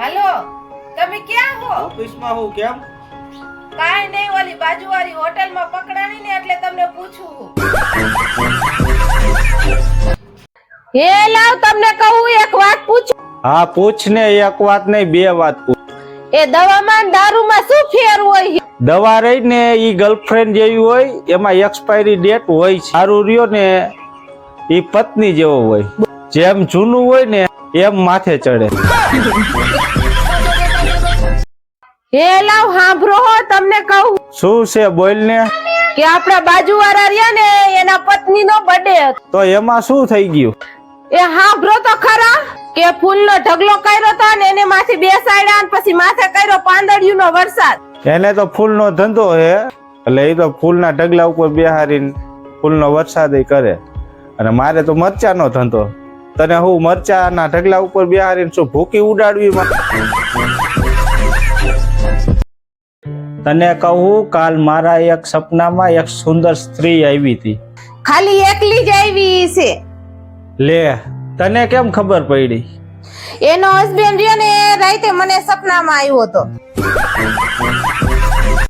હાલો તમે ક્યાં હો? ઓફિસમાં હું કેમ? કાઈ નહીં ઓલી બાજુવાળી હોટલમાં પકડાણી ને એટલે તમને પૂછું હે. લાવ તમને કહું એક વાત પૂછું. હા પૂછ ને એક વાત નહીં બે વાત પૂછ. એ દવામાં દારૂમાં શું ફેર હોય? દવા રહી ને ઈ ગર્લફ્રેન્ડ જેવી હોય એમાં એક્સપાયરી ડેટ હોય છે. સારું રહ્યો ને ઈ પત્ની જેવો હોય. જેમ જૂનું હોય ને એમ માથે ચડે. હે લાવ હાંભળો હો તમને કહું. શું છે બોલ ને? કે આપણા બાજુવાળા રહ્યા ને એના પત્નીનો બર્થડે હતો. તો એમાં શું થઈ ગયું? એ હાંભળો તો ખરા કે ફૂલનો ઢગલો કર્યો તો ને એને માથે બેસાડ્યા ને પછી માથે કર્યો પાંદડિયુંનો વરસાદ. એને તો ફૂલનો ધંધો હે એટલે એ તો ફૂલના ઢગલા ઉપર બેહારીને ફૂલનો વરસાદ કરે. અને મારે તો મરચાનો ધંધો. તને હું મરચાના ઢગલા ઉપર બેહારીને શું ભૂકી ઉડાડવી તને કહું કાલ મારા એક સપનામાં એક સુંદર સ્ત્રી આવી હતી. ખાલી એકલી જ આવી છે. લે તને કેમ ખબર પડી? એનો હસબન્ડ રહ્યો ને રાતે મને સપનામાં આવ્યો હતો.